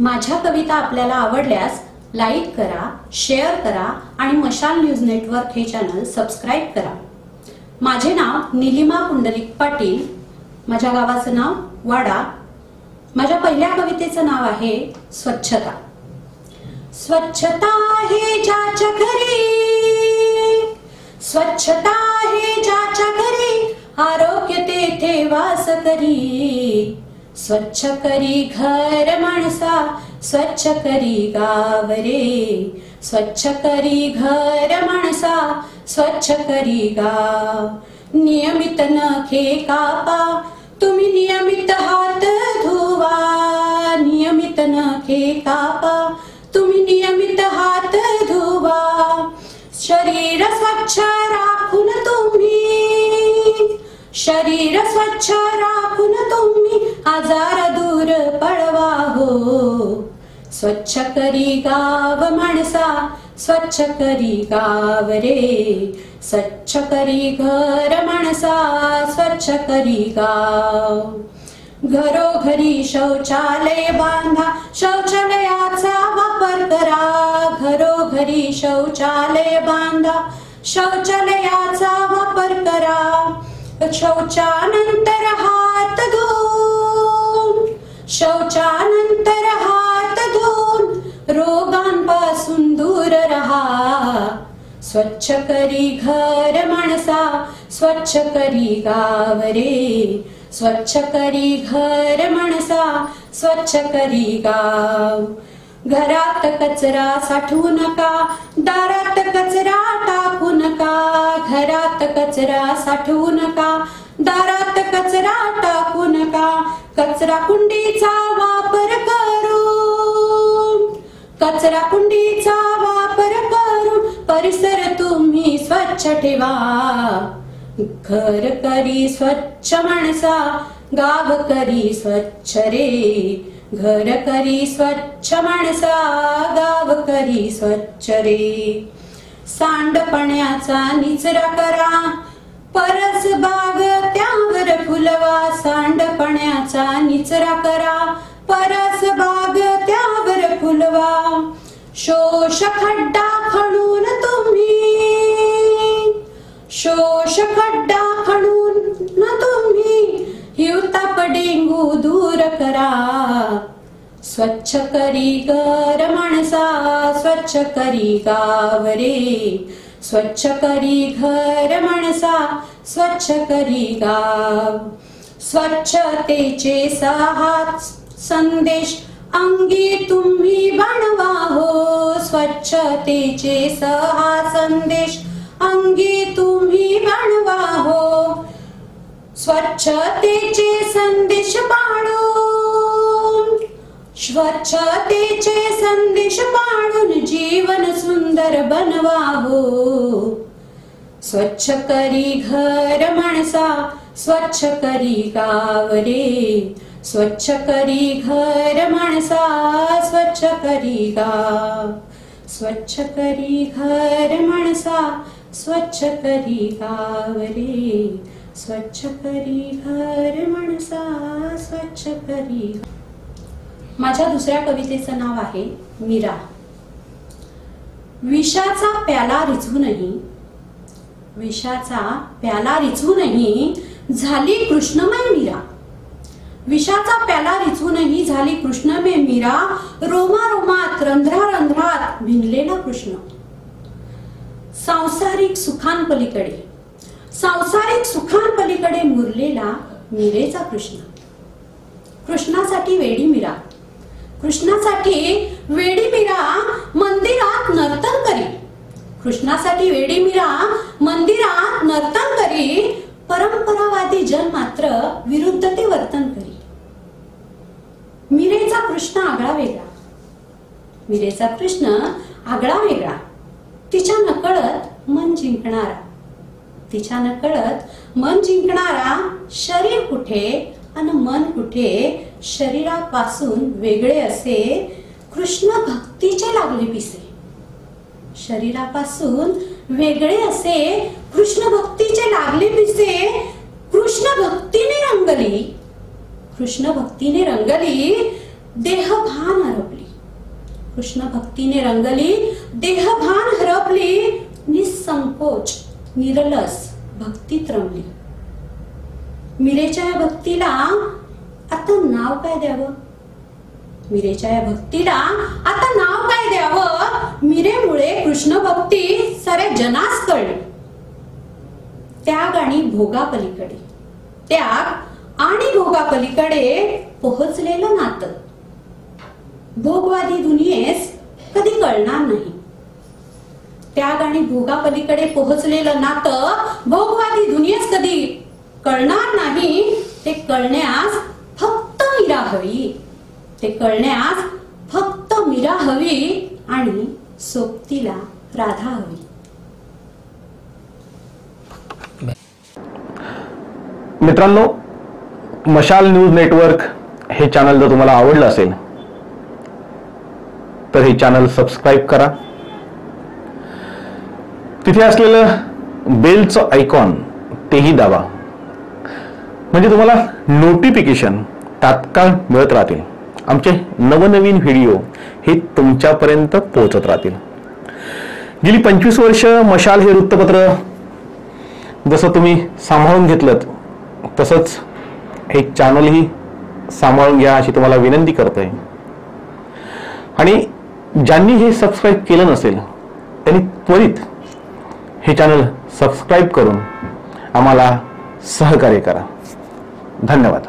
माझ्या कविता आपल्याला आवडल्यास लाईक करा शेअर करा आणि मशाल न्यूज नेटवर्क हे चॅनल सबस्क्राईब करा. माझे नाव निलिमा पुंडलिक पाटील. माझ्या गावाचं नाव वाडा. माझ्या पहिल्या कवितेचं नाव आहे स्वच्छता. स्वच्छता आहे ज्याच्या घरी. स्वच्छता आहे ज्याच्या घरी. आरोग्य तेथे वास करी. स्वच्छ माणसा स्वच्छ नियमित हात धुवा। नियमित नखे कापा तुम्ही नियमित हात धुवा। शरीर स्वच्छ राखून तुम्ही शरीर स्वच्छ राखून तुम्ही स्वच्छ करी गाव माणसा स्वच्छ करी गाव रे. स्वच्छ करी घर माणसा स्वच्छ करी गाव. घरोघरी शौचालय बांधा शौचालयाचा वापर करा. घरोघरी शौचालय बांधा शौचालयाचा वापर करा. शौचानंतर हात धुवून शौचा स्वच्छ करी घर माणसा स्वच्छ करी गाव रे स्वच्छ करी घर माणसा स्वच्छ करी गाव. घरात कचरा साठवू नका दारात कचरा टाकू नका. घरात कचरा साठवू नका दारात कचरा टाकू नका. कचरा कुंडीचा वापर करू. कचरा कुंडीचा वापर करून परिसर स्वच्छ ठेवा. घर करी स्वच्छ माणसा गाव करी स्वच्छ रे. घर करी स्वच्छ माणसा गाव करी स्वच्छ रे. सांडपण्याचा निचरा करा. परस बाग त्यावर फुलवा. सांडपण्याचा निचरा करा. परस बाग त्यावर फुलवा. शोष खड्डा खणून तुम्ही शोष खड्डा खणून न तुम्ही हिवताप डेंगू दूर करा. स्वच्छ करी घर माणसा स्वच्छ करी गाव रे स्वच्छ करी घर माणसा स्वच्छ करी गाव. स्वच्छतेचे सहात संदेश अंगी तुम्ही बनवा हो. स्वच्छतेचे सहा संदेश अंगी तुम्ही बनवा हो. स्वच्छतेचे संदेश पाडून स्वच्छतेचे संदेश पाडून जीवन सुंदर बनवा हो. स्वच्छ करी घर माणसा स्वच्छ करी गाव रे स्वच्छ करी घर माणसा स्वच्छ करी गाव. स्वच्छ करी घर माणसा स्वच्छ करी गाव रे स्वच्छ करी घर माणसा स्वच्छ करी माझ्या दुसऱ्या कवितेचं नाव आहे मीरा. विषाचा प्याला रिझूनही विषाचा प्याला रिझूनही झाली कृष्णमय मीरा. विषाचा प्याला रिचूनही झाली कृष्णमय मीरा रोमा रोमात रंध्रा रंध्रात भिनलेला कृष्ण. सांसारिक सुखांपलीकडे. सांसारिक सुखांपलीकडे मुरलेला मिरेचा कृष्ण. कृष्णासाठी वेडी मिरा. कृष्णासाठी वेडी मिरा मंदिरात नर्तन करी. कृष्णासाठी वेडी मिरा मंदिरात नर्तन करी. परंपरावादी जन मात्र विरुद्ध ते वर्तन करी. मिरेचा कृष्ण आगळा वेगळा. मीरेचा कृष्ण आगळा वेगळा. तिच्या नकळत मन जिंकणारा. तिच्या नकळत मन जिंकणारा शरीर कुठे आणि मन कुठे शरीरापासून वेगळे असे कृष्ण भक्तीचे लागले पिसे शरीरापासून वेगळे असे कृष्ण भक्तीचे लागले पिसे कृष्ण भक्तीने रंगली. कृष्ण भक्तीने रंगली देहभान हरपले कृष्ण भक्तीने रंगली देहभान हरपली निसंकोच निरलस भक्तीत रमली मिरेच्या या भक्तीला आता नाव काय द्यावं? मिरेच्या या भक्तीला आता नाव काय द्यावं? मिरेमुळे कृष्ण भक्ती साऱ्या जनास कळली त्याग आणि भोगापलीकडे. त्याग आणि भोगापलीकडे पोहोचलेलं नातं. भोगवादी दुनियेस कधी कळणार नाही. त्याग आणि भोगापलीकडे पोहोचलेलं नातं भोगवादी दुनियेस कधी कळणार नाही ते कळण्यास फक्त मीरा हवी ते कळण्यास फक्त मीरा हवी आणि सोबतीला राधा हवी मित्रांनो मशाल न्यूज नेटवर्क हे चॅनल जर तुम्हाला आवडलं असेल तर हे चॅनल सबस्क्राईब करा. तिथे असलेलं बेलचं आयकॉन तेही दाबा. म्हणजे तुम्हाला नोटिफिकेशन तात्काळ मिळत राहतील. आमचे नवनवीन व्हिडिओ हे तुमच्यापर्यंत पोहोचत राहतील. गेली पंचवीस वर्ष मशाल हे वृत्तपत्र जसं तुम्ही सांभाळून घेतलं तसंच हे चॅनलही सांभाळून घ्या अशी तुम्हाला विनंती करतोय. आणि ज्यांनी हे सबस्क्राईब केलं नसेल त्यांनी त्वरित हे चॅनल सबस्क्राईब करून आम्हाला सहकार्य करा. धन्यवाद.